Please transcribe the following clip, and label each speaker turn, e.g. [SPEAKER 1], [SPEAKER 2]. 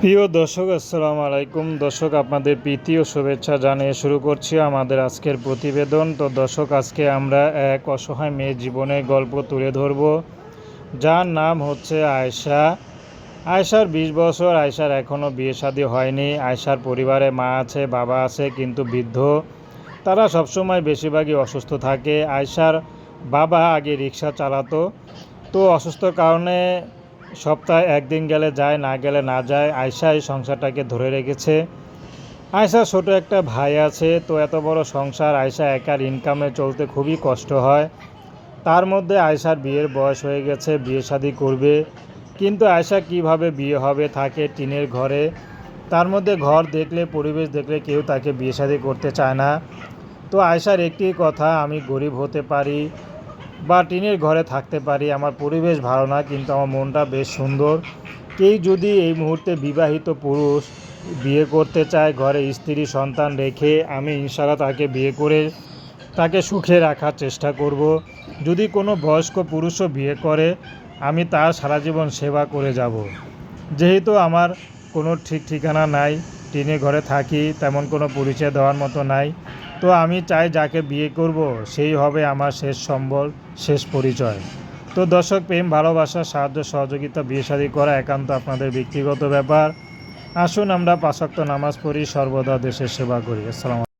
[SPEAKER 1] প্রিয় দর্শক, আসসালামু আলাইকুম। দর্শক, আপনাদের প্রীতি ও শুভেচ্ছা জানিয়ে শুরু করছি আমাদের আজকের প্রতিবেদন। তো দর্শক, আজকে আমরা এক অসহায় মেয়ের জীবনের গল্প তুলে ধরব। যার নাম হচ্ছে আয়শা। আয়শার বিশ বছর, আয়শার এখনও বিয়ে শাদী হয়নি। আয়শার পরিবারে মা আছে, বাবা আছে, কিন্তু বৃদ্ধ। তারা সবসময় বেশিরভাগই অসুস্থ থাকে। আয়শার বাবা আগে রিক্সা চালাতো। তো অসুস্থর কারণে সপ্তাহে একদিন গেলে যায়, না গেলে না যায়, আয়শা এই সংসারটাকে ধরে রেখেছে। আয়শা ছোট একটা ভাই আছে, তো এত বড় সংসার আয়শা একার ইনকামে চলতে খুবই কষ্ট হয়। তার মধ্যে আয়শার বিয়ের বয়স হয়ে গেছে, বিয়ে শাদি করবে। কিন্তু আয়শা কীভাবে বিয়ে হবে, থাকে টিনের ঘরে। তার মধ্যে ঘর দেখলে, পরিবেশ দেখলে কেউ তাকে বিয়ে শাদী করতে চায় না। তো আয়শার একটি কথা, আমি গরিব হতে পারি বা টিনের ঘরে থাকতে পারি, আমার পরিবেশ ভালো না, কিন্তু আমার মনটা বেশ সুন্দর। কেউ যদি এই মুহূর্তে বিবাহিত পুরুষ বিয়ে করতে চায়, ঘরে স্ত্রী, সন্তান রেখে, আমি ইনশাল্লাহ তাকে বিয়ে করে, তাকে সুখে রাখার চেষ্টা করব। যদি কোনো বয়স্ক পুরুষও বিয়ে করে, আমি তার সারা জীবন সেবা করে যাব। যেহেতু আমার কোনো ঠিক ঠিকানা নাই টিনে ঘরে থাকি, তেমন কোনো পরিচয় দেওয়ার মতো নাই তো আমি চাই যাকে বিয়ে করব, সেই হবে আমার শেষ সম্বল, শেষ পরিচয়। তো দর্শক, প্রেম, ভালোবাসা, সাহায্য, সহযোগিতা বিয়ে শাদী করা একান্ত আপনাদের ব্যক্তিগত ব্যাপার। আসুন আমরা পাশাক্ত নামাজ পড়ি, সর্বদা দেশের সেবা করি। আসসালাম